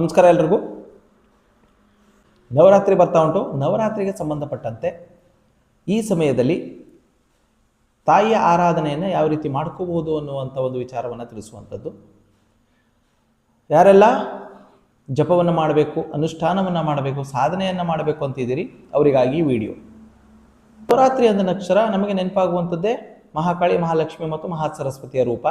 ನಮಸ್ಕಾರ ಎಲ್ರಿಗೂ. ನವರಾತ್ರಿ ಬರ್ತಾ ಉಂಟು. ನವರಾತ್ರಿಗೆ ಸಂಬಂಧಪಟ್ಟಂತೆ ಈ ಸಮಯದಲ್ಲಿ ತಾಯಿಯ ಆರಾಧನೆಯನ್ನು ಯಾವ ರೀತಿ ಮಾಡ್ಕೋಬಹುದು ಅನ್ನುವಂಥ ಒಂದು ವಿಚಾರವನ್ನು ತಿಳಿಸುವಂಥದ್ದು. ಯಾರೆಲ್ಲ ಜಪವನ್ನು ಮಾಡಬೇಕು, ಅನುಷ್ಠಾನವನ್ನು ಮಾಡಬೇಕು, ಸಾಧನೆಯನ್ನು ಮಾಡಬೇಕು ಅಂತಿದ್ದೀರಿ ಅವರಿಗಾಗಿ ವಿಡಿಯೋ. ನವರಾತ್ರಿ ಅಂದ ನಕ್ಷರ ನಮಗೆ ನೆನಪಾಗುವಂಥದ್ದೇ ಮಹಾಕಾಳಿ, ಮಹಾಲಕ್ಷ್ಮಿ ಮತ್ತು ಮಹಾ ಸರಸ್ವತಿಯ ರೂಪ.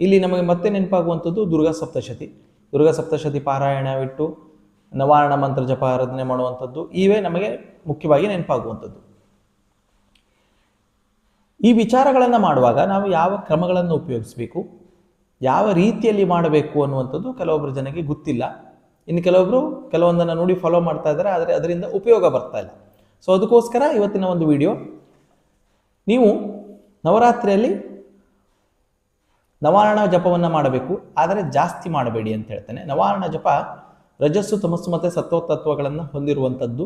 ಇಲ್ಲಿ ನಮಗೆ ಮತ್ತೆ ನೆನಪಾಗುವಂಥದ್ದು ದುರ್ಗಾ ಸಪ್ತಶತಿ. ದುರ್ಗಾ ಸಪ್ತಶತಿ ಪಾರಾಯಣವಿಟ್ಟು ನವಾರಣ ಮಂತ್ರ ಜಪ ಆರಾಧನೆ ಮಾಡುವಂಥದ್ದು ಇವೇ ನಮಗೆ ಮುಖ್ಯವಾಗಿ ನೆನಪಾಗುವಂಥದ್ದು. ಈ ವಿಚಾರಗಳನ್ನು ಮಾಡುವಾಗ ನಾವು ಯಾವ ಕ್ರಮಗಳನ್ನು ಉಪಯೋಗಿಸಬೇಕು? ಯಾವ ರೀತಿಯಲ್ಲಿ ಮಾಡಬೇಕು ಅನ್ನುವಂಥದ್ದು ಕೆಲವೊಬ್ಬರು ಜನಕ್ಕೆ ಗೊತ್ತಿಲ್ಲ. ಇನ್ನು ಕೆಲವೊಬ್ಬರು ಕೆಲವೊಂದನ್ನು ನೋಡಿ ಫಾಲೋ ಮಾಡ್ತಾ ಇದ್ದಾರೆ, ಆದರೆ ಅದರಿಂದ ಉಪಯೋಗ ಬರ್ತಾ ಇಲ್ಲ. ಸೊ ಅದಕ್ಕೋಸ್ಕರ ಇವತ್ತಿನ ಒಂದು ವಿಡಿಯೋ ನೀವು ನವರಾತ್ರಿಯಲ್ಲಿ ನವಾರಣ ಜಪವನ್ನು ಮಾಡಬೇಕು, ಆದರೆ ಜಾಸ್ತಿ ಮಾಡಬೇಡಿ ಅಂತ ಹೇಳ್ತೇನೆ. ನವಾರಣ ಜಪ ರಜಸ್ಸು, ತಮಸ್ಸು ಮತ್ತು ಸತ್ವ ತತ್ವಗಳನ್ನು ಹೊಂದಿರುವಂಥದ್ದು.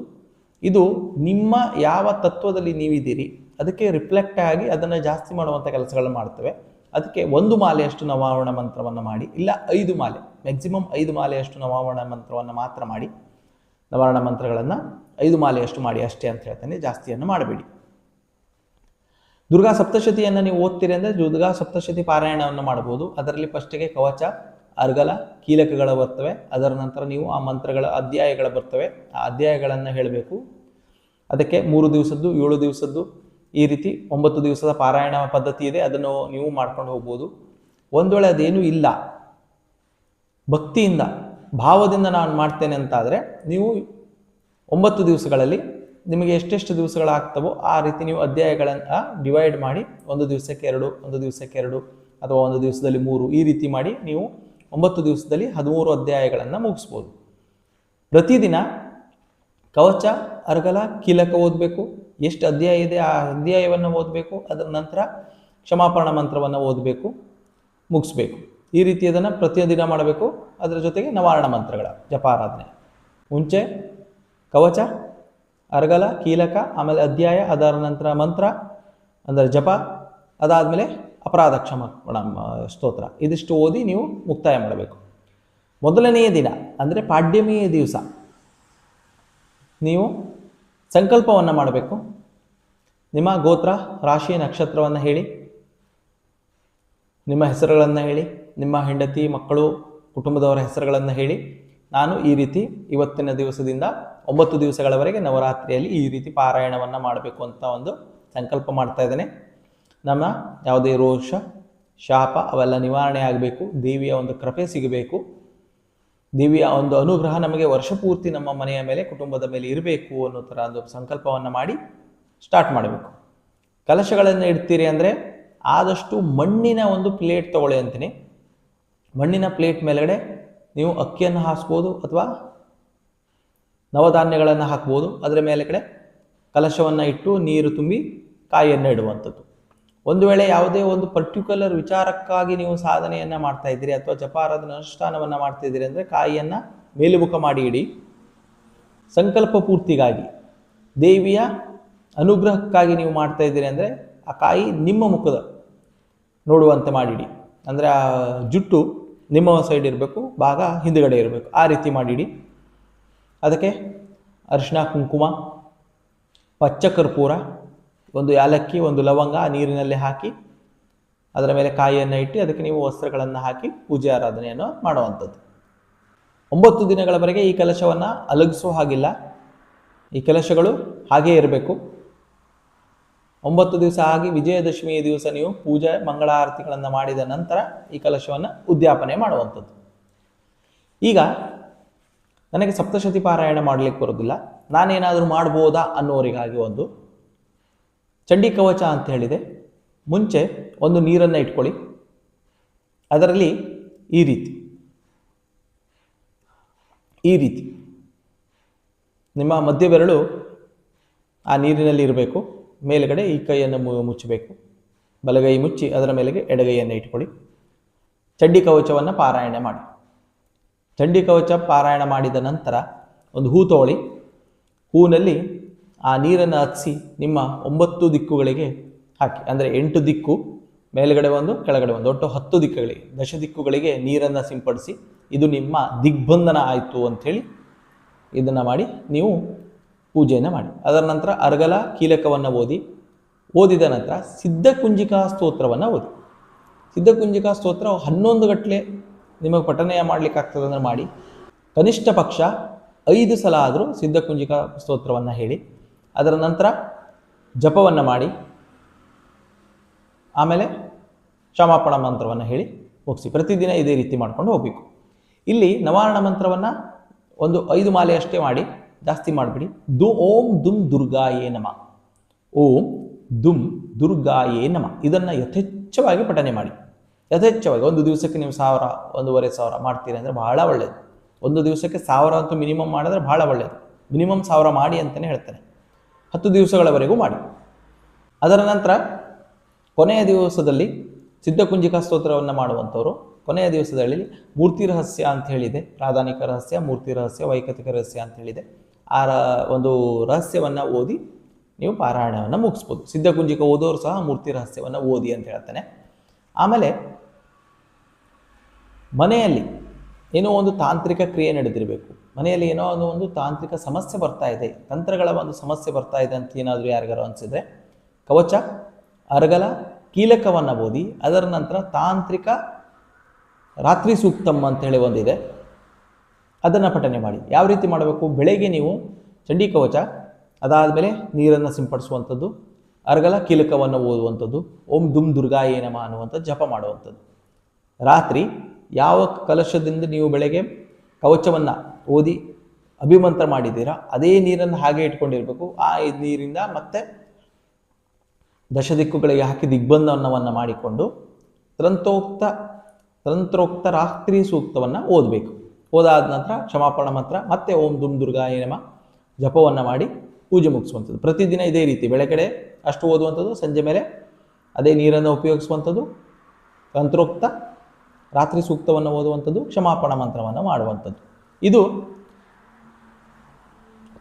ಇದು ನಿಮ್ಮ ಯಾವ ತತ್ವದಲ್ಲಿ ನೀವಿದ್ದೀರಿ, ಅದಕ್ಕೆ ರಿಫ್ಲೆಕ್ಟ್ ಆಗಿ ಅದನ್ನು ಜಾಸ್ತಿ ಮಾಡುವಂಥ ಕೆಲಸಗಳನ್ನು ಮಾಡ್ತೇವೆ. ಅದಕ್ಕೆ ಒಂದು ಮಾಲೆಯಷ್ಟು ನವಾವರಣ ಮಂತ್ರವನ್ನು ಮಾಡಿ, ಇಲ್ಲ ಐದು ಮಾಲೆ ಮ್ಯಾಕ್ಸಿಮಮ್ ಐದು ಮಾಲೆಯಷ್ಟು ನವಾವರಣ ಮಂತ್ರವನ್ನು ಮಾತ್ರ ಮಾಡಿ, ನವಾರಣ ಮಂತ್ರಗಳನ್ನು ಐದು ಮಾಲೆಯಷ್ಟು ಮಾಡಿ ಅಷ್ಟೇ ಅಂತ ಹೇಳ್ತೇನೆ. ಜಾಸ್ತಿಯನ್ನು ಮಾಡಬೇಡಿ. ದುರ್ಗಾ ಸಪ್ತಶತಿಯನ್ನು ನೀವು ಓದ್ತೀರಿ ಅಂದರೆ ದುರ್ಗಾ ಸಪ್ತಶತಿ ಪಾರಾಯಣವನ್ನು ಮಾಡಬಹುದು. ಅದರಲ್ಲಿ ಫಸ್ಟಿಗೆ ಕವಚ, ಅರ್ಗಲ, ಕೀಲಕಗಳು ಬರ್ತವೆ. ಅದರ ನಂತರ ನೀವು ಆ ಮಂತ್ರಗಳ ಅಧ್ಯಾಯಗಳು ಬರ್ತವೆ. ಆ ಅಧ್ಯಾಯಗಳನ್ನು ಹೇಳಬೇಕು. ಅದಕ್ಕೆ ಮೂರು ದಿವಸದ್ದು, ಏಳು ದಿವಸದ್ದು ಈ ರೀತಿ ಒಂಬತ್ತು ದಿವಸದ ಪಾರಾಯಣ ಪದ್ಧತಿ ಇದೆ. ಅದನ್ನು ನೀವು ಮಾಡ್ಕೊಂಡು ಹೋಗ್ಬೋದು. ಒಂದು ವೇಳೆ ಅದೇನೂ ಇಲ್ಲ, ಭಕ್ತಿಯಿಂದ, ಭಾವದಿಂದ ನಾನು ಮಾಡ್ತೇನೆ ಅಂತಾದರೆ ನೀವು ಒಂಬತ್ತು ದಿವಸಗಳಲ್ಲಿ ನಿಮಗೆ ಎಷ್ಟೆಷ್ಟು ದಿವಸಗಳಾಗ್ತವೋ ಆ ರೀತಿ ನೀವು ಅಧ್ಯಾಯಗಳನ್ನು ಡಿವೈಡ್ ಮಾಡಿ ಒಂದು ದಿವಸಕ್ಕೆ ಎರಡು, ಒಂದು ದಿವಸಕ್ಕೆ ಎರಡು ಅಥವಾ ಒಂದು ದಿವಸದಲ್ಲಿ ಮೂರು ಈ ರೀತಿ ಮಾಡಿ ನೀವು ಒಂಬತ್ತು ದಿವಸದಲ್ಲಿ ಹದಿಮೂರು ಅಧ್ಯಾಯಗಳನ್ನು ಮುಗಿಸ್ಬೋದು. ಪ್ರತಿದಿನ ಕವಚ, ಅರ್ಗಲ, ಕೀಲಕ ಓದಬೇಕು. ಎಷ್ಟು ಅಧ್ಯಾಯ ಇದೆ ಆ ಅಧ್ಯಾಯವನ್ನು ಓದಬೇಕು. ಅದರ ನಂತರ ಕ್ಷಮಾಪರಣ ಮಂತ್ರವನ್ನು ಓದಬೇಕು. ಮುಗಿಸ್ಬೇಕು. ಈ ರೀತಿ ಅದನ್ನು ಪ್ರತಿದಿನ ಮಾಡಬೇಕು. ಅದರ ಜೊತೆಗೆ ನವಾರಣ ಮಂತ್ರಗಳ ಜಪಾರಾಧನೆ. ಮುಂಚೆ ಕವಚ ಅರ್ಗಲ, ಕೀಲಕ, ಆಮೇಲೆ ಅಧ್ಯಾಯ ಅದರ ನಂತರ ಮಂತ್ರ, ಅಂದರೆ ಜಪ, ಅದಾದಮೇಲೆ ಅಪರಾಧ ಕ್ಷಮ ಸ್ತೋತ್ರ. ಇದಿಷ್ಟು ಓದಿ ನೀವು ಮುಕ್ತಾಯ ಮಾಡಬೇಕು. ಮೊದಲನೆಯ ದಿನ, ಅಂದರೆ ಪಾಡ್ಯಮಿಯ ದಿವಸ, ನೀವು ಸಂಕಲ್ಪವನ್ನು ಮಾಡಬೇಕು. ನಿಮ್ಮ ಗೋತ್ರ, ರಾಶಿ, ನಕ್ಷತ್ರವನ್ನು ಹೇಳಿ. ನಿಮ್ಮ ಹೆಸರುಗಳನ್ನು ಹೇಳಿ. ನಿಮ್ಮ ಹೆಂಡತಿ, ಮಕ್ಕಳು, ಕುಟುಂಬದವರ ಹೆಸರುಗಳನ್ನು ಹೇಳಿ. ನಾನು ಈ ರೀತಿ ಇವತ್ತಿನ ದಿವಸದಿಂದ ಒಂಬತ್ತು ದಿವಸಗಳವರೆಗೆ ನವರಾತ್ರಿಯಲ್ಲಿ ಈ ರೀತಿ ಪಾರಾಯಣವನ್ನು ಮಾಡಬೇಕು ಅಂತ ಒಂದು ಸಂಕಲ್ಪ ಮಾಡ್ತಾ ಇದ್ದೇನೆ. ನಮ್ಮ ಯಾವುದೇ ರೋಷ, ಶಾಪ ಅವೆಲ್ಲ ನಿವಾರಣೆ ಆಗಬೇಕು. ದೇವಿಯ ಒಂದು ಕೃಪೆ ಸಿಗಬೇಕು. ದೇವಿಯ ಒಂದು ಅನುಗ್ರಹ ನಮಗೆ ವರ್ಷ ಪೂರ್ತಿ ನಮ್ಮ ಮನೆಯ ಮೇಲೆ, ಕುಟುಂಬದ ಮೇಲೆ ಇರಬೇಕು ಅನ್ನೋ ಥರ ಒಂದು ಸಂಕಲ್ಪವನ್ನು ಮಾಡಿ ಸ್ಟಾರ್ಟ್ ಮಾಡಬೇಕು. ಕಲಶಗಳನ್ನು ಇಡ್ತೀರಿ ಅಂದರೆ ಆದಷ್ಟು ಮಣ್ಣಿನ ಒಂದು ಪ್ಲೇಟ್ ತಗೊಳ್ಳಿ ಅಂತೀನಿ. ಮಣ್ಣಿನ ಪ್ಲೇಟ್ ಮೇಲ್ಗಡೆ ನೀವು ಅಕ್ಕಿಯನ್ನು ಹಾಸ್ಬೋದು ಅಥವಾ ನವಧಾನ್ಯಗಳನ್ನು ಹಾಕ್ಬೋದು. ಅದರ ಮೇಲೆ ಕಡೆ ಕಲಶವನ್ನು ಇಟ್ಟು ನೀರು ತುಂಬಿ ಕಾಯಿಯನ್ನು ಇಡುವಂಥದ್ದು. ಒಂದು ವೇಳೆ ಯಾವುದೇ ಒಂದು ಪರ್ಟಿಕ್ಯುಲರ್ ವಿಚಾರಕ್ಕಾಗಿ ನೀವು ಸಾಧನೆಯನ್ನು ಮಾಡ್ತಾ ಇದ್ದೀರಿ ಅಥವಾ ಜಪಾರಾಧನ ಅನುಷ್ಠಾನವನ್ನು ಮಾಡ್ತಾ ಇದ್ದೀರಿ ಅಂದರೆ ಕಾಯಿಯನ್ನು ಮೇಲುಮುಖ ಮಾಡಿ ಇಡಿ. ಸಂಕಲ್ಪ ಪೂರ್ತಿಗಾಗಿ, ದೇವಿಯ ಅನುಗ್ರಹಕ್ಕಾಗಿ ನೀವು ಮಾಡ್ತಾ ಇದ್ದೀರಿ ಅಂದರೆ ಆ ಕಾಯಿ ನಿಮ್ಮ ಮುಖದ ನೋಡುವಂತೆ ಮಾಡಿಡಿ. ಅಂದರೆ ಆ ಜುಟ್ಟು ನಿಮ್ಮ ಸೈಡ್ ಇರಬೇಕು, ಭಾಗ ಹಿಂದುಗಡೆ ಇರಬೇಕು, ಆ ರೀತಿ ಮಾಡಿಡಿ. ಅದಕ್ಕೆ ಅರಿಶಿನ ಕುಂಕುಮ, ಪಚ್ಚ ಕರ್ಪೂರ, ಒಂದು ಯಾಲಕ್ಕಿ, ಒಂದು ಲವಂಗ ನೀರಿನಲ್ಲಿ ಹಾಕಿ ಅದರ ಮೇಲೆ ಕಾಯಿಯನ್ನು ಇಟ್ಟು ಅದಕ್ಕೆ ನೀವು ವಸ್ತ್ರಗಳನ್ನು ಹಾಕಿ ಪೂಜೆ ಆರಾಧನೆಯನ್ನು ಮಾಡುವಂಥದ್ದು. ಒಂಬತ್ತು ದಿನಗಳವರೆಗೆ ಈ ಕಲಶವನ್ನು ಅಲಗಿಸೋ ಹಾಗಿಲ್ಲ. ಈ ಕಲಶಗಳು ಹಾಗೇ ಇರಬೇಕು. ಒಂಬತ್ತು ದಿವಸ ಆಗಿ ವಿಜಯದಶಮಿಯ ದಿವಸ ನೀವು ಪೂಜೆ, ಮಂಗಳಾರತಿಗಳನ್ನು ಮಾಡಿದ ನಂತರ ಈ ಕಲಶವನ್ನು ಉದ್ಯಾಪನೆ ಮಾಡುವಂಥದ್ದು. ಈಗ ನನಗೆ ಸಪ್ತಶತಿ ಪಾರಾಯಣ ಮಾಡಲಿಕ್ಕೆ ಬರೋದಿಲ್ಲ. ನಾನೇನಾದರೂ ಮಾಡ್ಬೋದಾ ಅನ್ನೋರಿಗಾಗಿ ಒಂದು ಚಂಡಿ ಕವಚ ಅಂತ ಹೇಳಿದೆ. ಮುಂಚೆ ಒಂದು ನೀರನ್ನು ಇಟ್ಕೊಳ್ಳಿ. ಅದರಲ್ಲಿ ಈ ರೀತಿ. ಈ ರೀತಿ. ನಿಮ್ಮ ಮಧ್ಯ ಬೆರಳು ಆ ನೀರಿನಲ್ಲಿ ಇರಬೇಕು. ಮೇಲುಗಡೆ ಈ ಕೈಯನ್ನು ಮುಚ್ಚಬೇಕು. ಬಲಗೈ ಮುಚ್ಚಿ ಅದರ ಮೇಲೆಗೆ ಎಡಗೈಯನ್ನು ಇಟ್ಕೊಳ್ಳಿ. ಚಡ್ಡಿ ಕವಚವನ್ನು ಪಾರಾಯಣ ಮಾಡಿ. ಚಂಡಿ ಕವಚ ಪಾರಾಯಣ ಮಾಡಿದ ನಂತರ ಒಂದು ಹೂ ತಗೊಳ್ಳಿ ಹೂನಲ್ಲಿ ಆ ನೀರನ್ನು ಹಚ್ಚಿ ನಿಮ್ಮ ಒಂಬತ್ತು ದಿಕ್ಕುಗಳಿಗೆ ಹಾಕಿ, ಅಂದರೆ ಎಂಟು ದಿಕ್ಕು, ಮೇಲುಗಡೆ ಒಂದು, ಕೆಳಗಡೆ ಒಂದು, ಒಟ್ಟು ಹತ್ತು ದಿಕ್ಕುಗಳಿಗೆ, ದಶ ದಿಕ್ಕುಗಳಿಗೆ ನೀರನ್ನು ಸಿಂಪಡಿಸಿ, ಇದು ನಿಮ್ಮ ದಿಗ್ಬಂಧನ ಆಯಿತು ಅಂಥೇಳಿ ಇದನ್ನು ಮಾಡಿ, ನೀವು ಪೂಜೆಯನ್ನು ಮಾಡಿ. ಅದರ ನಂತರ ಅರ್ಗಲ ಕೀಲಕವನ್ನು ಓದಿ, ಓದಿದ ನಂತರ ಸಿದ್ಧಕುಂಜಿಕಾ ಸ್ತೋತ್ರವನ್ನು ಓದಿ. ಸಿದ್ಧಕುಂಜಿಕಾ ಸ್ತೋತ್ರ ಹನ್ನೊಂದು ಗಟ್ಟಲೆ ನಿಮಗೆ ಪಠನೆಯ ಮಾಡ್ಲಿಕ್ಕೆ ಆಗ್ತದೆ ಅಂದ್ರೆ ಮಾಡಿ. ಕನಿಷ್ಠ ಪಕ್ಷ ಐದು ಸಲ ಆದರೂ ಸಿದ್ಧಕುಂಜಿಕಾ ಸ್ತೋತ್ರವನ್ನು ಹೇಳಿ. ಅದರ ನಂತರ ಜಪವನ್ನು ಮಾಡಿ. ಆಮೇಲೆ ಕ್ಷಮಾಪಣ ಮಂತ್ರವನ್ನು ಹೇಳಿ ಮುಗಿಸಿ. ಪ್ರತಿದಿನ ಇದೇ ರೀತಿ ಮಾಡ್ಕೊಂಡು ಹೋಗಬೇಕು. ಇಲ್ಲಿ ನವಾರಣ ಮಂತ್ರವನ್ನು ಒಂದು ಐದು ಮಾಲೆಯಷ್ಟೇ ಮಾಡಿ. ಜಾಸ್ತಿ ಮಾಡಿಬಿಡಿ. ದು ಓಂ ದುಮ್ ದುರ್ಗಾಯೇ ನಮ. ಓಂ ದುಮ್ ದುರ್ಗಾಯೇ ನಮ. ಇದನ್ನು ಯಥೇಚ್ಛವಾಗಿ ಪಠನೆ ಮಾಡಿ. ಯಥೇಚ್ಛವಾಗಿ ಒಂದು ದಿವಸಕ್ಕೆ ನೀವು ಸಾವಿರ, ಒಂದೂವರೆ ಸಾವಿರ ಮಾಡ್ತೀರಿ ಅಂದರೆ ಬಹಳ ಒಳ್ಳೆಯದು ಒಂದು ದಿವಸಕ್ಕೆ ಸಾವಿರ ಅಂತೂ ಮಿನಿಮಮ್ ಮಾಡಿದ್ರೆ ಭಾಳ ಒಳ್ಳೆಯದು ಮಿನಿಮಮ್ ಸಾವಿರ ಮಾಡಿ ಅಂತಲೇ ಹೇಳ್ತಾರೆ ಹತ್ತು ದಿವಸಗಳವರೆಗೂ ಮಾಡಿ. ಅದರ ನಂತರ ಕೊನೆಯ ದಿವಸದಲ್ಲಿ ಸಿದ್ಧಕುಂಜಿಕಾ ಸ್ತೋತ್ರವನ್ನು ಮಾಡುವಂಥವರು, ಕೊನೆಯ ದಿವಸದಲ್ಲಿ ಮೂರ್ತಿ ರಹಸ್ಯ ಅಂತ ಹೇಳಿದೆ, ಪ್ರಾಧಾನಿಕ ರಹಸ್ಯ, ಮೂರ್ತಿ ರಹಸ್ಯ, ವೈಕತಿಕ ರಹಸ್ಯ ಅಂತ ಹೇಳಿದೆ. ಆ ರ, ಒಂದು ರಹಸ್ಯವನ್ನು ಓದಿ ನೀವು ಪಾರಾಯಣವನ್ನು ಮುಗಿಸ್ಬೋದು. ಸಿದ್ಧಕುಂಜಿಕ ಓದೋರು ಸಹ ಮೂರ್ತಿ ರಹಸ್ಯವನ್ನು ಓದಿ ಅಂತ ಹೇಳ್ತಾನೆ. ಆಮೇಲೆ ಮನೆಯಲ್ಲಿ ಏನೋ ಒಂದು ತಾಂತ್ರಿಕ ಕ್ರಿಯೆ ನಡೆದಿರಬೇಕು. ಮನೆಯಲ್ಲಿ ಏನೋ ಒಂದು ಒಂದು ತಾಂತ್ರಿಕ ಸಮಸ್ಯೆ ಬರ್ತಾ ಇದೆ. ತಂತ್ರಗಳ ಒಂದು ಸಮಸ್ಯೆ ಬರ್ತಾ ಇದೆ ಅಂತ ಏನಾದರೂ ಯಾರಿಗಾರು ಅನಿಸಿದರೆ ಕವಚ, ಅರಗಲ, ಕೀಲಕವನ್ನು ಓದಿ, ಅದರ ನಂತರ ತಾಂತ್ರಿಕ ರಾತ್ರಿ ಸೂಕ್ತಮ್ ಹೇಳಿ ಒಂದಿದೆ ಅದನ್ನು ಪಠನೆ ಮಾಡಿ. ಯಾವ ರೀತಿ ಮಾಡಬೇಕು? ಬೆಳಗ್ಗೆ ನೀವು ಚಂಡಿ ಕವಚ, ಅದಾದಮೇಲೆ ನೀರನ್ನು ಸಿಂಪಡಿಸುವಂಥದ್ದು, ಅರಗಲ, ಕೀಲಕವನ್ನು ಓದುವಂಥದ್ದು, ಓಂ ದುಮ್ ದುರ್ಗಾ ನಮ ಅನ್ನುವಂಥದ್ದು ಜಪ ಮಾಡುವಂಥದ್ದು. ರಾತ್ರಿ ಯಾವ ಕಲಶದಿಂದ ನೀವು ಬೆಳಗ್ಗೆ ಕವಚವನ್ನು ಓದಿ ಅಭಿಮಂತ್ರ ಮಾಡಿದ್ದೀರಾ, ಅದೇ ನೀರನ್ನು ಹಾಗೆ ಇಟ್ಕೊಂಡಿರಬೇಕು. ಆ ನೀರಿಂದ ಮತ್ತೆ ದಶದಿಕ್ಕುಗಳಿಗೆ ಹಾಕಿ ದಿಗ್ಬಂಧನವನ್ನು ಮಾಡಿಕೊಂಡು ತಂತ್ರೋಕ್ತ ತಂತ್ರೋಕ್ತ ರಾತ್ರಿ ಸೂಕ್ತವನ್ನು ಓದಬೇಕು. ಓದಾದ ನಂತರ ಕ್ಷಮಾಪಣ ಮಂತ್ರ, ಮತ್ತೆ ಓಂ ದುಮ್ ದುರ್ಗಾ ನಮ ಜಪವನ್ನು ಮಾಡಿ ಪೂಜೆ ಮುಗಿಸುವಂಥದ್ದು. ಪ್ರತಿದಿನ ಇದೇ ರೀತಿ ಬೆಳಗಡೆ ಅಷ್ಟು ಓದುವಂಥದ್ದು, ಸಂಜೆ ಮೇಲೆ ಅದೇ ನೀರನ್ನು ಉಪಯೋಗಿಸುವಂಥದ್ದು. ತಂತ್ರೋಕ್ತ ರಾತ್ರಿ ಸೂಕ್ತವನ್ನು ಓದುವಂಥದ್ದು, ಕ್ಷಮಾಪಣ ಮಂತ್ರವನ್ನು ಮಾಡುವಂಥದ್ದು. ಇದು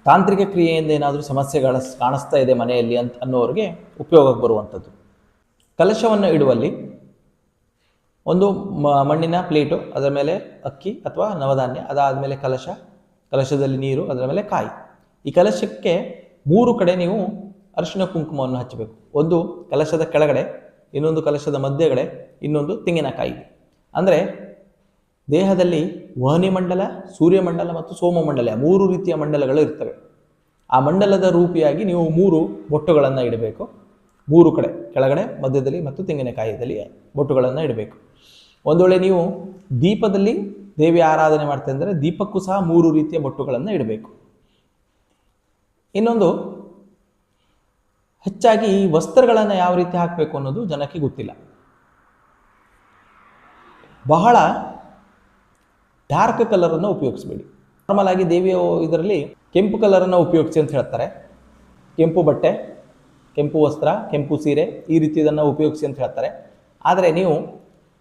ತಾಂತ್ರಿಕ ಕ್ರಿಯೆಯಿಂದ ಏನಾದರೂ ಸಮಸ್ಯೆಗಳ ಕಾಣಿಸ್ತಾ ಇದೆ ಮನೆಯಲ್ಲಿ ಅಂತ ಅನ್ನೋರಿಗೆ ಉಪಯೋಗಕ್ಕೆ ಬರುವಂಥದ್ದು. ಕಲಶವನ್ನು ಇಡುವಲ್ಲಿ ಒಂದು ಮಣ್ಣಿನ ಪ್ಲೇಟು, ಅದರ ಮೇಲೆ ಅಕ್ಕಿ ಅಥವಾ ನವಧಾನ್ಯ ಅದಾದ ಮೇಲೆ ಕಲಶ, ಕಲಶದಲ್ಲಿ ನೀರು, ಅದರ ಮೇಲೆ ಕಾಯಿ. ಈ ಕಲಶಕ್ಕೆ ಮೂರು ಕಡೆ ನೀವು ಅರಿಶಿನ ಕುಂಕುಮವನ್ನು ಹಚ್ಚಬೇಕು. ಒಂದು ಕಲಶದ ಕೆಳಗಡೆ, ಇನ್ನೊಂದು ಕಲಶದ ಮಧ್ಯಗಡೆ, ಇನ್ನೊಂದು ತೆಂಗಿನಕಾಯಿ ಅಂದರೆ ದೇಹದಲ್ಲಿ ವಹನಿ ಮಂಡಲ ಸೂರ್ಯಮಂಡಲ ಮತ್ತು ಸೋಮಮಂಡಲ ಮೂರು ರೀತಿಯ ಮಂಡಲಗಳು ಇರ್ತವೆ. ಆ ಮಂಡಲದ ರೂಪಿಯಾಗಿ ನೀವು ಮೂರು ಬೊಟ್ಟುಗಳನ್ನು ಇಡಬೇಕು. ಮೂರು ಕಡೆ, ಕೆಳಗಡೆ, ಮಧ್ಯದಲ್ಲಿ ಮತ್ತು ತೆಂಗಿನಕಾಯಿಯಲ್ಲಿ ಬೊಟ್ಟುಗಳನ್ನು ಇಡಬೇಕು. ಒಂದು ವೇಳೆ ನೀವು ದೀಪದಲ್ಲಿ ದೇವಿ ಆರಾಧನೆ ಮಾಡ್ತೇವೆ ಅಂದರೆ ದೀಪಕ್ಕೂ ಸಹ ಮೂರು ರೀತಿಯ ಬೊಟ್ಟುಗಳನ್ನು ಇಡಬೇಕು. ಇನ್ನೊಂದು, ಹೆಚ್ಚಾಗಿ ಈ ವಸ್ತ್ರಗಳನ್ನು ಯಾವ ರೀತಿ ಹಾಕಬೇಕು ಅನ್ನೋದು ಜನಕ್ಕೆ ಗೊತ್ತಿಲ್ಲ. ಬಹಳ ಡಾರ್ಕ್ ಕಲರನ್ನು ಉಪಯೋಗಿಸಬೇಡಿ. ನಾರ್ಮಲ್ ಆಗಿ ದೇವಿಯ ಇದರಲ್ಲಿ ಕೆಂಪು ಕಲರನ್ನು ಉಪಯೋಗಿಸಿ ಅಂತ ಹೇಳ್ತಾರೆ. ಕೆಂಪು ಬಟ್ಟೆ, ಕೆಂಪು ವಸ್ತ್ರ, ಕೆಂಪು ಸೀರೆ ಈ ರೀತಿಯದನ್ನು ಉಪಯೋಗಿಸಿ ಅಂತ ಹೇಳ್ತಾರೆ. ಆದರೆ ನೀವು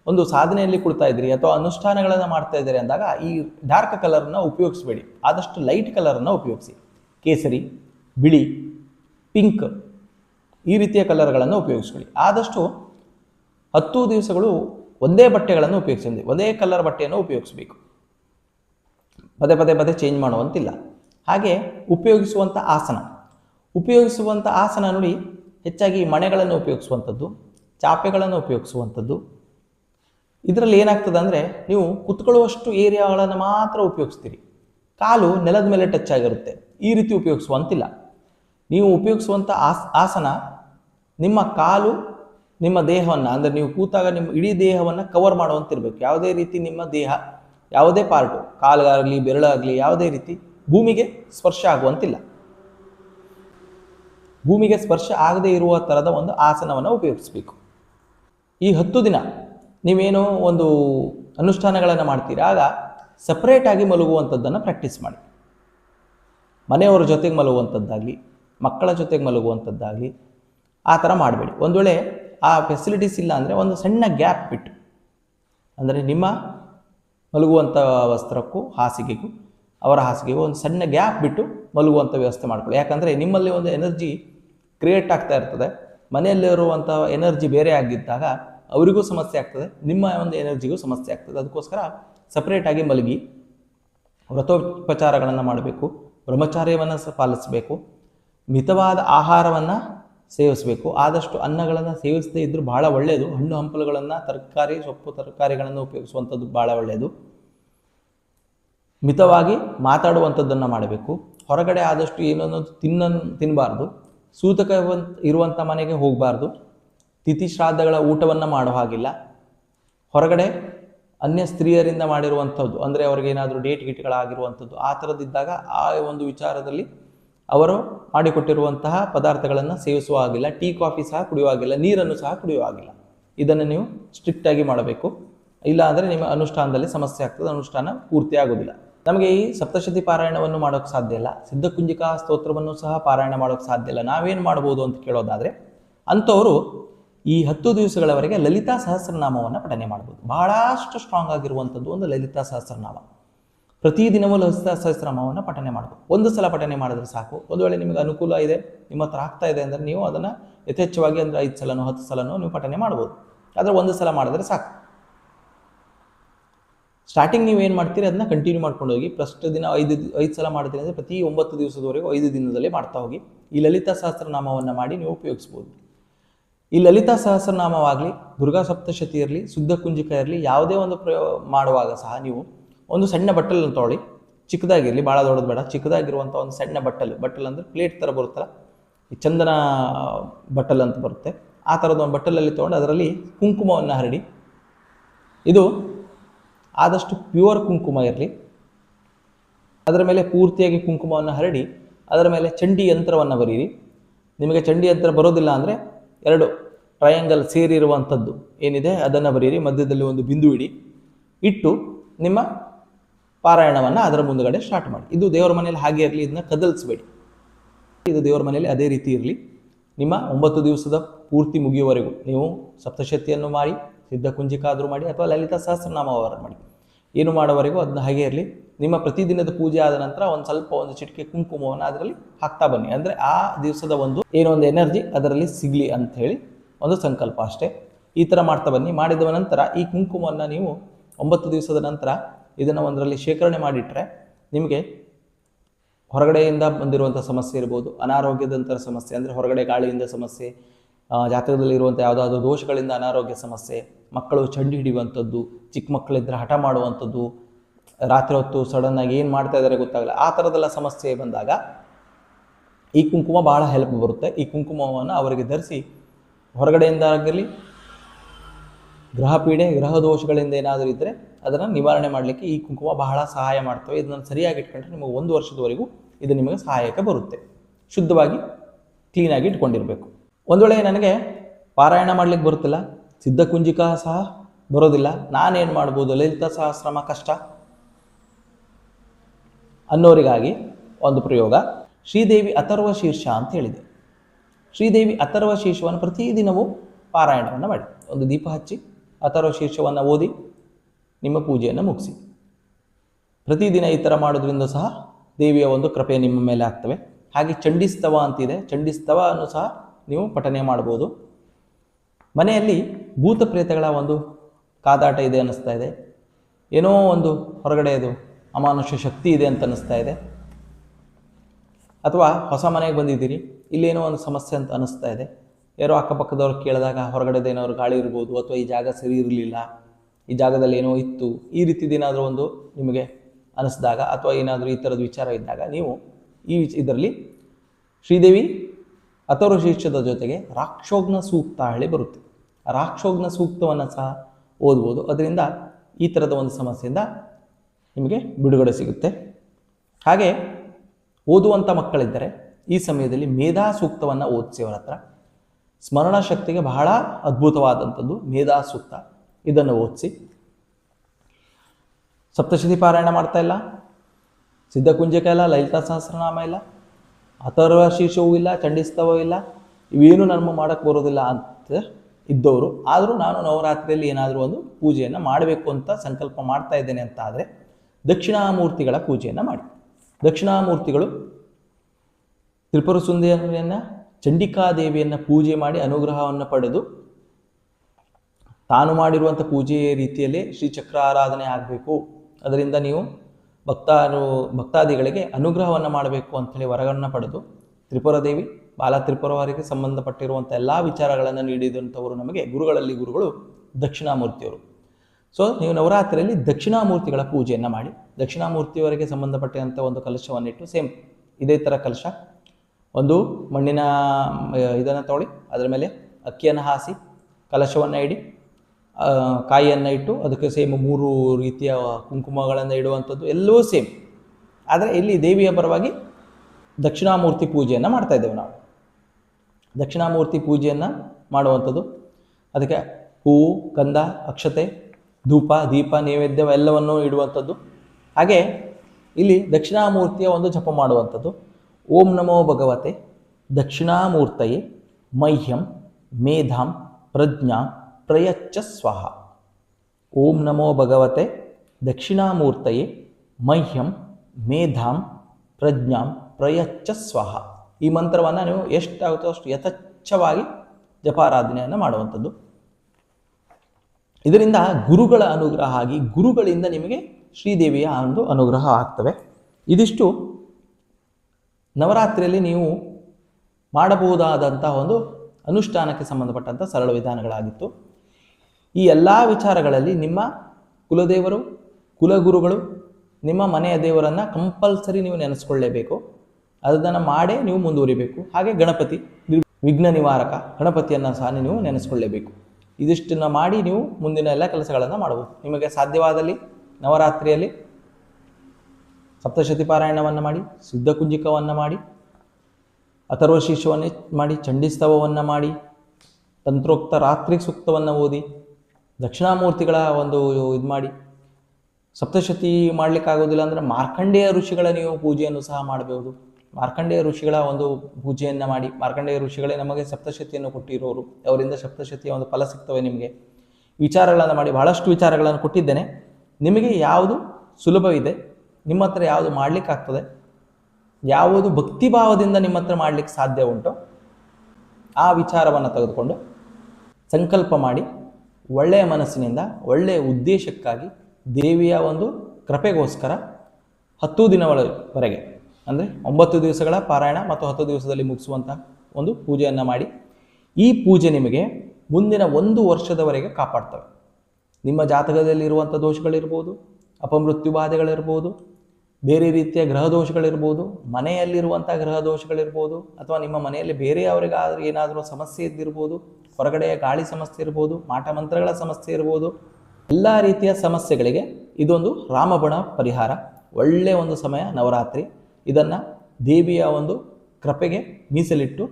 ಒಂದು ಸಾಧನೆಯಲ್ಲಿ ಕೊಡ್ತಾ ಇದ್ದೀರಿ ಅಥವಾ ಅನುಷ್ಠಾನಗಳನ್ನು ಮಾಡ್ತಾ ಇದ್ದೀರಿ ಅಂದಾಗ ಈ ಡಾರ್ಕ್ ಕಲರನ್ನು ಉಪಯೋಗಿಸಬೇಡಿ. ಆದಷ್ಟು ಲೈಟ್ ಕಲರನ್ನು ಉಪಯೋಗಿಸಿ. ಕೇಸರಿ, ಬಿಳಿ ಪಿಂಕ್ ಈ ರೀತಿಯ ಕಲರ್ಗಳನ್ನು ಉಪಯೋಗಿಸ್ಕೊಳ್ಳಿ ಆದಷ್ಟು ಹತ್ತು ದಿವಸಗಳು ಒಂದೇ ಬಟ್ಟೆಗಳನ್ನು ಉಪಯೋಗಿಸಿದೆ ಒಂದೇ ಕಲರ್ ಬಟ್ಟೆಯನ್ನು ಉಪಯೋಗಿಸಬೇಕು. ಪದೇ ಪದೇ ಪದೇ ಚೇಂಜ್ ಮಾಡುವಂತಿಲ್ಲ. ಹಾಗೆ ಉಪಯೋಗಿಸುವಂಥ ಆಸನ. ಉಪಯೋಗಿಸುವಂಥ ಆಸನ ನೋಡಿ ಹೆಚ್ಚಾಗಿ ಮಣೆಗಳನ್ನು ಉಪಯೋಗಿಸುವಂಥದ್ದು ಚಾಪೆಗಳನ್ನು ಉಪಯೋಗಿಸುವಂಥದ್ದು ಇದರಲ್ಲಿ ಏನಾಗ್ತದೆ ಅಂದರೆ ನೀವು ಕುತ್ಕೊಳ್ಳುವಷ್ಟು ಏರಿಯಾಗಳನ್ನು ಮಾತ್ರ ಉಪಯೋಗಿಸ್ತೀರಿ. ಕಾಲು ನೆಲದ ಮೇಲೆ ಟಚ್ ಆಗಿರುತ್ತೆ. ಈ ರೀತಿ ಉಪಯೋಗಿಸುವಂತಿಲ್ಲ. ನೀವು ಉಪಯೋಗಿಸುವಂಥ ಆಸ್, ಆಸನ ನಿಮ್ಮ ಕಾಲು ನಿಮ್ಮ ದೇಹವನ್ನು, ಅಂದರೆ ನೀವು ಕೂತಾಗ ನಿಮ್ಮ ಇಡೀ ದೇಹವನ್ನು ಕವರ್ ಮಾಡುವಂತಿರಬೇಕು. ಯಾವುದೇ ರೀತಿ ನಿಮ್ಮ ದೇಹ, ಯಾವುದೇ ಪಾರ್ಟು ಕಾಲಾಗಲಿ, ಬೆರಳಾಗಲಿ, ಯಾವುದೇ ರೀತಿ ಭೂಮಿಗೆ ಸ್ಪರ್ಶ ಆಗುವಂತಿಲ್ಲ. ಭೂಮಿಗೆ ಸ್ಪರ್ಶ ಆಗದೇ ಇರುವ ಥರದ ಒಂದು ಆಸನವನ್ನು ಉಪಯೋಗಿಸಬೇಕು. ಈ ಹತ್ತು ದಿನ ನೀವೇನೋ ಒಂದು ಅನುಷ್ಠಾನಗಳನ್ನು ಮಾಡ್ತೀರಾ, ಆಗ ಸಪ್ರೇಟಾಗಿ ಮಲಗುವಂಥದ್ದನ್ನು ಪ್ರಾಕ್ಟೀಸ್ ಮಾಡಿ. ಮನೆಯವರ ಜೊತೆಗೆ ಮಲಗುವಂಥದ್ದಾಗಲಿ ಮಕ್ಕಳ ಜೊತೆಗೆ ಮಲಗುವಂಥದ್ದಾಗಲಿ ಆ ಥರ ಮಾಡಬೇಡಿ. ಒಂದು ವೇಳೆ ಆ ಫೆಸಿಲಿಟೀಸ್ ಇಲ್ಲ ಅಂದರೆ ಒಂದು ಸಣ್ಣ ಗ್ಯಾಪ್ ಬಿಟ್ಟು. ಅಂದರೆ ನಿಮ್ಮ ಮಲಗುವಂಥ ವಸ್ತ್ರಕ್ಕೂ ಹಾಸಿಗೆಗೂ, ಅವರ ಹಾಸಿಗೆಗೂ ಒಂದು ಸಣ್ಣ ಗ್ಯಾಪ್ ಬಿಟ್ಟು ಮಲಗುವಂಥ ವ್ಯವಸ್ಥೆ ಮಾಡ್ಕೊಳ್ಳಿ. ಯಾಕಂದರೆ ನಿಮ್ಮಲ್ಲಿ ಒಂದು ಎನರ್ಜಿ ಕ್ರಿಯೇಟ್ ಆಗ್ತಾ ಇರ್ತದೆ. ಮನೆಯಲ್ಲಿರುವಂಥ ಎನರ್ಜಿ ಬೇರೆ ಆಗಿದ್ದಾಗ ಅವರಿಗೂ ಸಮಸ್ಯೆ ಆಗ್ತದೆ, ನಿಮ್ಮ ಒಂದು ಎನರ್ಜಿಗೂ ಸಮಸ್ಯೆ ಆಗ್ತದೆ. ಅದಕ್ಕೋಸ್ಕರ ಸಪ್ರೇಟಾಗಿ ಮಲಗಿ, ವ್ರತೋಪಚಾರಗಳನ್ನು ಮಾಡಬೇಕು, ಬ್ರಹ್ಮಚಾರ್ಯವನ್ನು ಪಾಲಿಸಬೇಕು, ಮಿತವಾದ ಆಹಾರವನ್ನು ಸೇವಿಸಬೇಕು. ಆದಷ್ಟು ಅನ್ನಗಳನ್ನು ಸೇವಿಸದೇ ಇದ್ದರೂ ಭಾಳ ಒಳ್ಳೆಯದು ಹಣ್ಣು ಹಂಪಲುಗಳನ್ನು ತರಕಾರಿ, ಸೊಪ್ಪು ತರಕಾರಿಗಳನ್ನು ಉಪಯೋಗಿಸುವಂಥದ್ದು ಭಾಳ ಒಳ್ಳೆಯದು ಮಿತವಾಗಿ ಮಾತಾಡುವಂಥದ್ದನ್ನು ಮಾಡಬೇಕು. ಹೊರಗಡೆ ಆದಷ್ಟು ಏನನ್ನೋದು ತಿನ್ನ ತಿನ್ನಬಾರ್ದು ಸೂತಕ ಇರುವಂಥ ಮನೆಗೆ ಹೋಗಬಾರ್ದು. ತಿಥಿ ಶ್ರಾದ್ದಗಳ ಊಟವನ್ನು ಮಾಡೋ ಹಾಗಿಲ್ಲ. ಹೊರಗಡೆ ಅನ್ಯ ಸ್ತ್ರೀಯರಿಂದ ಮಾಡಿರುವಂಥದ್ದು, ಅಂದರೆ ಅವ್ರಿಗೇನಾದರೂ ಡೇಟ್ ಗಿಟ್ಗಳಾಗಿರುವಂಥದ್ದು, ಆ ಥರದ್ದಿದ್ದಾಗ ಆ ಒಂದು ವಿಚಾರದಲ್ಲಿ ಅವರು ಮಾಡಿಕೊಟ್ಟಿರುವಂತಹ ಪದಾರ್ಥಗಳನ್ನು ಸೇವಿಸುವ ಆಗಿಲ್ಲ ಟೀ, ಕಾಫಿ ಸಹ ಕುಡಿಯುವ ಆಗಿಲ್ಲ ನೀರನ್ನು ಸಹ ಕುಡಿಯುವ ಹಾಗಿಲ್ಲ. ಇದನ್ನು ನೀವು ಸ್ಟ್ರಿಕ್ಟಾಗಿ ಮಾಡಬೇಕು. ಇಲ್ಲ ಅಂದರೆ ನಿಮ್ಮ ಅನುಷ್ಠಾನದಲ್ಲಿ ಸಮಸ್ಯೆ ಆಗ್ತದೆ, ಅನುಷ್ಠಾನ ಪೂರ್ತಿ ಆಗೋದಿಲ್ಲ. ನಮಗೆ ಈ ಸಪ್ತಶತಿ ಪಾರಾಯಣವನ್ನು ಮಾಡೋಕ್ಕೆ ಸಾಧ್ಯ ಇಲ್ಲ. ಸಿದ್ಧಕುಂಜಿಕಾ ಸ್ತೋತ್ರವನ್ನು ಸಹ ಪಾರಾಯಣ ಮಾಡೋಕ್ಕೆ ಸಾಧ್ಯ ಇಲ್ಲ. ನಾವೇನು ಮಾಡ್ಬೋದು ಅಂತ ಕೇಳೋದಾದರೆ, ಅಂಥವರು ಈ ಹತ್ತು ದಿವಸಗಳವರೆಗೆ ಲಲಿತಾ ಸಹಸ್ರನಾಮವನ್ನು ಪಠನೆ ಮಾಡ್ಬೋದು. ಬಹಳಷ್ಟು ಸ್ಟ್ರಾಂಗ್ ಆಗಿರುವಂಥದ್ದು ಒಂದು ಲಲಿತಾ ಸಹಸ್ರನಾಮ. ಪ್ರತಿದಿನವೂ ಲಸಿತ ಸಹಸ್ರನಾಮವನ್ನು ಪಠನೆ ಮಾಡಬೇಕು ಒಂದು ಸಲ ಪಠನೆ ಮಾಡಿದ್ರೆ ಸಾಕು. ಒಂದು ವೇಳೆ ನಿಮಗೆ ಅನುಕೂಲ ಇದೆ, ನಿಮ್ಮ ಹತ್ರ ಆಗ್ತಾ ಇದೆ ಅಂದರೆ ನೀವು ಅದನ್ನು ಯಥೇಚ್ಛವಾಗಿ ಅಂದರೆ ಐದು ಸಲನೋ, ಹತ್ತು ಸಲನೋ ನೀವು ಪಠನೆ ಮಾಡ್ಬೋದು. ಆದರೆ ಒಂದು ಸಲ ಮಾಡಿದ್ರೆ ಸಾಕು. ಸ್ಟಾರ್ಟಿಂಗ್ ನೀವು ಏನು ಮಾಡ್ತೀರಿ, ಅದನ್ನ ಕಂಟಿನ್ಯೂ ಮಾಡ್ಕೊಂಡು ಹೋಗಿ ಫಸ್ಟ್ ದಿನ ಐದು ಐದು ಸಲ ಮಾಡ್ತೀರಿ ಅಂದರೆ ಪ್ರತಿ ಒಂಬತ್ತು ದಿವಸದವರೆಗೂ ಐದು ದಿನದಲ್ಲಿ ಮಾಡ್ತಾ ಹೋಗಿ ಈ ಲಲಿತಾ ಸಹಸ್ರನಾಮವನ್ನು ಮಾಡಿ ನೀವು ಉಪಯೋಗಿಸ್ಬೋದು. ಈ ಲಲಿತಾ ಸಹಸ್ರನಾಮವಾಗಲಿ ದುರ್ಗಾ ಸಪ್ತಶತಿ ಇರಲಿ, ಶುದ್ಧ ಕುಂಜಿಕ ಇರಲಿ, ಯಾವುದೇ ಒಂದು ಪ್ರಯೋಗ ಮಾಡುವಾಗ ಸಹ ನೀವು ಒಂದು ಸಣ್ಣ ಬಟ್ಟಲನ್ನು ತೊಗೊಳ್ಳಿ. ಚಿಕ್ಕದಾಗಿರಲಿ ಭಾಳ ದೊಡ್ಡದು ಬೇಡ. ಚಿಕ್ಕದಾಗಿರುವಂಥ ಒಂದು ಸಣ್ಣ ಬಟ್ಟಲು. ಬಟ್ಟಲು ಅಂದರೆ ಪ್ಲೇಟ್ ಥರ ಬರುತ್ತಲ್ಲ? ಈ ಚಂದನ ಬಟ್ಟಲ್ ಅಂತ ಬರುತ್ತೆ. ಆ ಥರದ ಒಂದು ಬಟ್ಟಲಲ್ಲಿ ತೊಗೊಂಡು ಅದರಲ್ಲಿ ಕುಂಕುಮವನ್ನು ಹರಡಿ. ಇದು ಆದಷ್ಟು ಪ್ಯೂರ್ ಕುಂಕುಮ ಇರಲಿ. ಅದರ ಮೇಲೆ ಪೂರ್ತಿಯಾಗಿ ಕುಂಕುಮವನ್ನು ಹರಡಿ, ಅದರ ಮೇಲೆ ಚಂಡಿ ಯಂತ್ರವನ್ನು ಬರೀರಿ. ನಿಮಗೆ ಚಂಡಿ ಯಂತ್ರ ಬರೋದಿಲ್ಲ ಅಂದರೆ ಎರಡು ಟ್ರಯಾಂಗಲ್ ಸೇರಿರುವಂಥದ್ದು ಏನಿದೆ ಅದನ್ನು ಬರೀರಿ. ಮಧ್ಯದಲ್ಲಿ ಒಂದು ಬಿಂದು ಇಡಿ. ಇಟ್ಟು ನಿಮ್ಮ ಪಾರಾಯಣವನ್ನು ಅದರ ಮುಂದುಗಡೆ ಸ್ಟಾರ್ಟ್ ಮಾಡಿ. ಇದು ದೇವರ ಮನೆಯಲ್ಲಿ ಹಾಗೆ ಇರಲಿ, ಇದನ್ನ ಕದಲಿಸಬೇಡಿ. ಇದು ದೇವರ ಮನೆಯಲ್ಲಿ ಅದೇ ರೀತಿ ಇರಲಿ. ನಿಮ್ಮ ಒಂಬತ್ತು ದಿವಸದ ಪೂರ್ತಿ ಮುಗಿಯುವವರೆಗೂ ನೀವು ಸಪ್ತಶತಿಯನ್ನು ಮಾಡಿ, ಸಿದ್ಧ ಕುಂಜಿಕಾದರೂ ಮಾಡಿ, ಅಥವಾ ಲಲಿತಾ ಸಹಸ್ರನಾಮವಾರ ಮಾಡಿ. ಏನು ಮಾಡೋವರೆಗೂ ಅದನ್ನ ಹಾಗೆ ಇರಲಿ. ನಿಮ್ಮ ಪ್ರತಿದಿನದ ಪೂಜೆ ಆದ ನಂತರ ಒಂದು ಸ್ವಲ್ಪ ಒಂದು ಚಿಟಿಕೆ ಕುಂಕುಮವನ್ನು ಅದರಲ್ಲಿ ಹಾಕ್ತಾ ಬನ್ನಿ. ಅಂದರೆ ಆ ದಿವಸದ ಒಂದು ಏನೋ ಒಂದು ಎನರ್ಜಿ ಅದರಲ್ಲಿ ಸಿಗಲಿ ಅಂತ ಹೇಳಿ ಒಂದು ಸಂಕಲ್ಪ ಅಷ್ಟೇ. ಈ ಥರ ಮಾಡ್ತಾ ಬನ್ನಿ. ಮಾಡಿದ ನಂತರ ಈ ಕುಂಕುಮವನ್ನು ನೀವು ಒಂಬತ್ತು ದಿವಸದ ನಂತರ ಇದನ್ನು ಒಂದರಲ್ಲಿ ಶೇಖರಣೆ ಮಾಡಿಟ್ಟರೆ ನಿಮಗೆ ಹೊರಗಡೆಯಿಂದ ಬಂದಿರುವಂಥ ಸಮಸ್ಯೆ ಇರ್ಬೋದು. ಅನಾರೋಗ್ಯದಂಥ ಸಮಸ್ಯೆ ಅಂದರೆ ಹೊರಗಡೆ ಗಾಳಿಯಿಂದ ಸಮಸ್ಯೆ ಆ, ಜಾತಕದಲ್ಲಿ ಇರುವಂಥ ಯಾವುದಾದ್ರೂ ದೋಷಗಳಿಂದ ಅನಾರೋಗ್ಯ ಸಮಸ್ಯೆ ಮಕ್ಕಳು ಚಂಡಿ ಹಿಡಿಯುವಂಥದ್ದು ಚಿಕ್ಕ ಮಕ್ಕಳಿದ್ರೆ ಹಠ ಮಾಡುವಂಥದ್ದು ರಾತ್ರಿ ಹೊತ್ತು ಸಡನ್ನಾಗಿ ಏನು ಮಾಡ್ತಾ ಇದ್ದಾರೆ ಗೊತ್ತಾಗಲ್ಲ. ಆ ಥರದೆಲ್ಲ ಸಮಸ್ಯೆ ಬಂದಾಗ ಈ ಕುಂಕುಮ ಭಾಳ ಹೆಲ್ಪ್ ಬರುತ್ತೆ. ಈ ಕುಂಕುಮವನ್ನು ಅವರಿಗೆ ಧರಿಸಿ ಹೊರಗಡೆಯಿಂದ ಆಗಲಿ ಗ್ರಹ ಪೀಡೆ ಗ್ರಹ ದೋಷಗಳಿಂದ ಏನಾದರೂ ಇದ್ದರೆ ಅದನ್ನು ನಿವಾರಣೆ ಮಾಡಲಿಕ್ಕೆ ಈ ಕುಂಕುಮ ಬಹಳ ಸಹಾಯ ಮಾಡ್ತವೆ. ಇದನ್ನು ಸರಿಯಾಗಿ ಇಟ್ಕೊಂಡ್ರೆ ನಿಮಗೆ ಒಂದು ವರ್ಷದವರೆಗೂ ಇದು ನಿಮಗೆ ಸಹಾಯಕ ಬರುತ್ತೆ. ಶುದ್ಧವಾಗಿ ಕ್ಲೀನಾಗಿ ಇಟ್ಕೊಂಡಿರಬೇಕು. ಒಂದು ವೇಳೆ ನನಗೆ ಪಾರಾಯಣ ಮಾಡಲಿಕ್ಕೆ ಬರುತ್ತಿಲ್ಲ, ಸಿದ್ಧ ಕುಂಜಿಕ ಸಹ ಬರೋದಿಲ್ಲ, ನಾನೇನು ಮಾಡ್ಬೋದು? ಲಲಿತ ಸಹಸ್ರಮ ಕಷ್ಟ ಅನ್ನೋರಿಗಾಗಿ ಒಂದು ಪ್ರಯೋಗ. ಶ್ರೀದೇವಿ ಅಥರ್ವ ಶೀರ್ಷ ಅಂತ ಹೇಳಿದೆ. ಶ್ರೀದೇವಿ ಅಥರ್ವ ಶೀರ್ಷವನ್ನು ಪ್ರತಿದಿನವೂ ಪಾರಾಯಣವನ್ನು ಮಾಡಿ. ಒಂದು ದೀಪ ಹಚ್ಚಿ ಅಥರ್ವ ಶೀರ್ಷವನ್ನು ಓದಿ ನಿಮ್ಮ ಪೂಜೆಯನ್ನು ಮುಗಿಸಿ. ಪ್ರತಿದಿನ ಈ ಥರ ಮಾಡೋದ್ರಿಂದ ಸಹ ದೇವಿಯ ಒಂದು ಕೃಪೆ ನಿಮ್ಮ ಮೇಲೆ ಆಗ್ತವೆ. ಹಾಗೆ ಚಂಡಿಸ್ತವ ಅಂತಿದೆ. ಚಂಡಿಸ್ತವವನ್ನು ಸಹ ನೀವು ಪಠನೆ ಮಾಡ್ಬೋದು ಮನೆಯಲ್ಲಿ ಭೂತ ಪ್ರೇತಗಳ ಒಂದು ಕಾದಾಟ ಇದೆ ಅನ್ನಿಸ್ತಾ ಇದೆ. ಏನೋ ಒಂದು ಹೊರಗಡೆ ಅದು ಅಮಾನುಷ್ಯ ಶಕ್ತಿ ಇದೆ ಅಂತ ಅನ್ನಿಸ್ತಾ ಇದೆ. ಅಥವಾ ಹೊಸ ಮನೆಗೆ ಬಂದಿದ್ದೀರಿ. ಇಲ್ಲೇನೋ ಒಂದು ಸಮಸ್ಯೆ ಅಂತ ಅನ್ನಿಸ್ತಾ ಇದೆ. ಯಾರೋ ಅಕ್ಕಪಕ್ಕದವ್ರು ಕೇಳಿದಾಗ ಹೊರಗಡೆದೇನಾದ್ರು ಗಾಳಿ ಇರ್ಬೋದು ಅಥವಾ ಈ ಜಾಗ ಸರಿ ಇರಲಿಲ್ಲ, ಈ ಜಾಗದಲ್ಲಿ ಏನೋ ಇತ್ತು, ಈ ರೀತಿದೇನಾದರೂ ಒಂದು ನಿಮಗೆ ಅನಿಸಿದಾಗ ಅಥವಾ ಏನಾದರೂ ಈ ಥರದ ವಿಚಾರ ಇದ್ದಾಗ ನೀವು ಈ ವಿಚ, ಇದರಲ್ಲಿ ಶ್ರೀದೇವಿ ಅಥರ್ವ ಶಿಷ್ಯದ ಜೊತೆಗೆ ರಾಕ್ಷೋಗ್ನ ಸೂಕ್ತ ಹೇಳಿ ಬರುತ್ತೆ. ರಾಕ್ಷೋಗ್ನ ಸೂಕ್ತವನ್ನು ಸಹ ಓದ್ಬೋದು. ಅದರಿಂದ ಈ ಥರದ ಒಂದು ಸಮಸ್ಯೆಯಿಂದ ನಿಮಗೆ ಬಿಡುಗಡೆ ಸಿಗುತ್ತೆ. ಹಾಗೆ ಓದುವಂಥ ಮಕ್ಕಳಿದ್ದರೆ ಈ ಸಮಯದಲ್ಲಿ ಮೇಧಾ ಸೂಕ್ತವನ್ನು ಓದಿಸಿ ಅವರ ಹತ್ರ ಸ್ಮರಣ ಶಕ್ತಿಗೆ ಬಹಳ ಅದ್ಭುತವಾದಂಥದ್ದು ಮೇಧಾ ಸೂಕ್ತ. ಇದನ್ನು ಓದಿಸಿ. ಸಪ್ತಶತಿ ಪಾರಾಯಣ ಮಾಡ್ತಾ ಇಲ್ಲ. ಸಿದ್ಧಕುಂಜಕ ಇಲ್ಲ, ಲಲಿತಾ ಸಹಸ್ರನಾಮ ಇಲ್ಲ, ಅಥರ್ವ ಶೀರ್ಷವೂ ಇಲ್ಲ, ಚಂಡಿಸ್ತವೂ ಇಲ್ಲ, ಇವೇನು ನಮ್ಮ ಮಾಡೋಕ್ಕೆ ಬರೋದಿಲ್ಲ ಅಂತ ಇದ್ದವರು, ಆದರೂ ನಾನು ನವರಾತ್ರಿಯಲ್ಲಿ ಏನಾದರೂ ಒಂದು ಪೂಜೆಯನ್ನು ಮಾಡಬೇಕು ಅಂತ ಸಂಕಲ್ಪ ಮಾಡ್ತಾ ಇದ್ದೇನೆ ಅಂತ ಆದರೆ ದಕ್ಷಿಣಾಮೂರ್ತಿಗಳ ಪೂಜೆಯನ್ನು ಮಾಡಿ. ದಕ್ಷಿಣಾಮೂರ್ತಿಗಳು ತ್ರಿಪುರ ಸುಂದರಿಯನ್ನು ಚಂಡಿಕಾದೇವಿಯನ್ನು ಪೂಜೆ ಮಾಡಿ ಅನುಗ್ರಹವನ್ನು ಪಡೆದು ತಾನು ಮಾಡಿರುವಂಥ ಪೂಜೆಯ ರೀತಿಯಲ್ಲಿ ಶ್ರೀ ಚಕ್ರ ಆರಾಧನೆ ಆಗಬೇಕು. ಅದರಿಂದ ನೀವು ಭಕ್ತಾನು, ಭಕ್ತಾದಿಗಳಿಗೆ ಅನುಗ್ರಹವನ್ನು ಮಾಡಬೇಕು ಅಂಥೇಳಿ ವರಗಳನ್ನು ಪಡೆದು ತ್ರಿಪುರ ದೇವಿ, ಬಾಲ ತ್ರಿಪುರವರಿಗೆ ಸಂಬಂಧಪಟ್ಟಿರುವಂಥ ಎಲ್ಲ ವಿಚಾರಗಳನ್ನು ನೀಡಿದಂಥವರು ನಮಗೆ ಗುರುಗಳಲ್ಲಿ ಗುರುಗಳು ದಕ್ಷಿಣಾಮೂರ್ತಿಯವರು. ಸೊ ನೀವು ನವರಾತ್ರಿಯಲ್ಲಿ ದಕ್ಷಿಣಾಮೂರ್ತಿಗಳ ಪೂಜೆಯನ್ನು ಮಾಡಿ, ದಕ್ಷಿಣಾಮೂರ್ತಿಯವರಿಗೆ ಸಂಬಂಧಪಟ್ಟಂಥ ಒಂದು ಕಲಶವನ್ನಿಟ್ಟು ಸೇಮ್ ಇದೇ ಥರ ಕಲಶ ಒಂದು ಮಣ್ಣಿನ ಇದನ್ನು ತಗೊಳ್ಳಿ. ಅದರ ಮೇಲೆ ಅಕ್ಕಿಯನ್ನು ಹಾಸಿ, ಕಲಶವನ್ನು ಇಡಿ ಕಾಯಿಯನ್ನು ಇಟ್ಟು ಅದಕ್ಕೆ ಸೇಮ್ ಮೂರು ರೀತಿಯ ಕುಂಕುಮಗಳನ್ನು ಇಡುವಂಥದ್ದು ಎಲ್ಲವೂ ಸೇಮ್. ಆದರೆ ಇಲ್ಲಿ ದೇವಿಯ ಪರವಾಗಿ ದಕ್ಷಿಣಾಮೂರ್ತಿ ಪೂಜೆಯನ್ನು ಮಾಡ್ತಾ ಇದ್ದೇವೆ ನಾವು. ದಕ್ಷಿಣಾಮೂರ್ತಿ ಪೂಜೆಯನ್ನು ಮಾಡುವಂಥದ್ದು. ಅದಕ್ಕೆ ಹೂವು ಗಂಧ ಅಕ್ಷತೆ, ಧೂಪ, ದೀಪ, ನೈವೇದ್ಯ ಎಲ್ಲವನ್ನೂ ಇಡುವಂಥದ್ದು. ಹಾಗೆ ಇಲ್ಲಿ ದಕ್ಷಿಣಾಮೂರ್ತಿಯ ಒಂದು ಜಪ ಮಾಡುವಂಥದ್ದು. ಓಂ ನಮೋ ಭಗವತೆ ದಕ್ಷಿಣಾಮೂರ್ತಯೇ ಮಹ್ಯಂ ಮೇಧಾಂ ಪ್ರಜ್ಞಾ ಪ್ರಯಚ್ಚ ಸ್ವಹ. ಓಂ ನಮೋ ಭಗವತೆ ದಕ್ಷಿಣಾಮೂರ್ತಯೇ ಮಹ್ಯಂ ಮೇಧಾಂ ಪ್ರಜ್ಞಾಂ ಪ್ರಯಚ್ಚ ಸ್ವಹ. ಈ ಮಂತ್ರವನ್ನು ನೀವು ಎಷ್ಟಾಗುತ್ತೋ ಅಷ್ಟು ಯಥಚ್ಛವಾಗಿ ಜಪಾರಾಧನೆಯನ್ನು ಮಾಡುವಂಥದ್ದು. ಇದರಿಂದ ಗುರುಗಳ ಅನುಗ್ರಹ ಆಗಿ ಗುರುಗಳಿಂದ ನಿಮಗೆ ಶ್ರೀದೇವಿಯ ಒಂದು ಅನುಗ್ರಹ ಆಗ್ತವೆ. ಇದಿಷ್ಟು ನವರಾತ್ರಿಯಲ್ಲಿ ನೀವು ಮಾಡಬಹುದಾದಂತಹ ಒಂದು ಅನುಷ್ಠಾನಕ್ಕೆ ಸಂಬಂಧಪಟ್ಟಂಥ ಸರಳ ವಿಧಾನಗಳಾಗಿತ್ತು. ಈ ಎಲ್ಲ ವಿಚಾರಗಳಲ್ಲಿ ನಿಮ್ಮ ಕುಲದೇವರು, ಕುಲಗುರುಗಳು, ನಿಮ್ಮ ಮನೆಯ ದೇವರನ್ನು ಕಂಪಲ್ಸರಿ ನೀವು ನೆನೆಸ್ಕೊಳ್ಳೇಬೇಕು. ಅದನ್ನು ಮಾಡೇ ನೀವು ಮುಂದುವರಿಬೇಕು. ಹಾಗೆ ಗಣಪತಿ, ವಿಘ್ನ ನಿವಾರಕ ಗಣಪತಿಯನ್ನು ಸಹ ನೀವು ನೆನೆಸ್ಕೊಳ್ಳೇಬೇಕು. ಇದಿಷ್ಟನ್ನು ಮಾಡಿ ನೀವು ಮುಂದಿನ ಎಲ್ಲ ಕೆಲಸಗಳನ್ನು ಮಾಡಬಹುದು ನಿಮಗೆ ಸಾಧ್ಯವಾದಲ್ಲಿ ನವರಾತ್ರಿಯಲ್ಲಿ ಸಪ್ತಶತಿ ಪಾರಾಯಣವನ್ನು ಮಾಡಿ ಸಿದ್ಧಕುಂಜಿಕವನ್ನು ಮಾಡಿ ಅಥರ್ವ ಶೀರ್ಷವನ್ನು ಮಾಡಿ ಚಂಡಿಸ್ತವವನ್ನು ಮಾಡಿ, ತಂತ್ರೋಕ್ತ ರಾತ್ರಿ ಸೂಕ್ತವನ್ನು ಓದಿ, ದಕ್ಷಿಣಾಮೂರ್ತಿಗಳ ಒಂದು ಇದು ಮಾಡಿ. ಸಪ್ತಶತಿ ಮಾಡಲಿಕ್ಕಾಗೋದಿಲ್ಲ ಅಂದರೆ ಮಾರ್ಕಂಡೇಯ ಋಷಿಗಳ ನೀವು ಪೂಜೆಯನ್ನು ಸಹ ಮಾಡಬಹುದು ಮಾರ್ಕಂಡೇಯ ಋಷಿಗಳ ಒಂದು ಪೂಜೆಯನ್ನು ಮಾಡಿ, ಮಾರ್ಕಂಡೇಯ ಋಷಿಗಳೇ ನಮಗೆ ಸಪ್ತಶತಿಯನ್ನು ಕೊಟ್ಟಿರೋರು. ಅವರಿಂದ ಸಪ್ತಶತಿಯ ಒಂದು ಫಲ ಸಿಗ್ತವೆ ನಿಮಗೆ. ವಿಚಾರಗಳನ್ನು ಮಾಡಿ, ಬಹಳಷ್ಟು ವಿಚಾರಗಳನ್ನು ಕೊಟ್ಟಿದ್ದೇನೆ. ನಿಮಗೆ ಯಾವುದು ಸುಲಭವಿದೆ? ನಿಮ್ಮ ಹತ್ರ ಯಾವುದು ಮಾಡಲಿಕ್ಕಾಗ್ತದೆ ಯಾವುದು ಭಕ್ತಿಭಾವದಿಂದ ನಿಮ್ಮ ಹತ್ರ ಮಾಡಲಿಕ್ಕೆ ಸಾಧ್ಯ ಉಂಟೋ, ಆ ವಿಚಾರವನ್ನು ತೆಗೆದುಕೊಂಡು ಸಂಕಲ್ಪ ಮಾಡಿ, ಒಳ್ಳೆಯ ಮನಸ್ಸಿನಿಂದ, ಒಳ್ಳೆಯ ಉದ್ದೇಶಕ್ಕಾಗಿ ದೇವಿಯ ಒಂದು ಕೃಪೆಗೋಸ್ಕರ ಹತ್ತು ದಿನಗಳವರೆಗೆ, ಅಂದರೆ ಒಂಬತ್ತು ದಿವಸಗಳ ಪಾರಾಯಣ ಮತ್ತು ಹತ್ತು ದಿವಸದಲ್ಲಿ ಮುಗಿಸುವಂಥ ಒಂದು ಪೂಜೆಯನ್ನು ಮಾಡಿ, ಈ ಪೂಜೆ ನಿಮಗೆ ಮುಂದಿನ ಒಂದು ವರ್ಷದವರೆಗೆ ಕಾಪಾಡ್ತವೆ. ನಿಮ್ಮ ಜಾತಕದಲ್ಲಿರುವಂಥ ದೋಷಗಳಿರ್ಬೋದು ಅಪಮೃತ್ಯು ಬಾಧೆಗಳಿರ್ಬೋದು ಬೇರೆ ರೀತಿಯ ಗ್ರಹ ದೋಷಗಳಿರ್ಬೋದು ಮನೆಯಲ್ಲಿರುವಂಥ ಗ್ರಹ ದೋಷಗಳಿರ್ಬೋದು ಅಥವಾ ನಿಮ್ಮ ಮನೆಯಲ್ಲಿ ಬೇರೆಯವರಿಗಾದರೂ ಏನಾದರೂ ಸಮಸ್ಯೆ ಇದ್ದಿರ್ಬೋದು ಹೊರಗಡೆಯ ಗಾಳಿ ಸಮಸ್ಯೆ ಇರ್ಬೋದು, ಮಾಟ ಮಂತ್ರಗಳ ಸಮಸ್ಯೆ ಇರ್ಬೋದು, ಎಲ್ಲ ರೀತಿಯ ಸಮಸ್ಯೆಗಳಿಗೆ ಇದೊಂದು ರಾಮಬಣ ಪರಿಹಾರ. ಒಳ್ಳೆಯ ಒಂದು ಸಮಯ ನವರಾತ್ರಿ. ಇದನ್ನು ದೇವಿಯ ಒಂದು ಕೃಪೆಗೆ ಮೀಸಲಿಟ್ಟು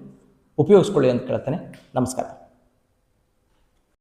ಉಪಯೋಗಿಸ್ಕೊಳ್ಳಿ ಅಂತ ಕೇಳ್ತೇನೆ. ನಮಸ್ಕಾರ.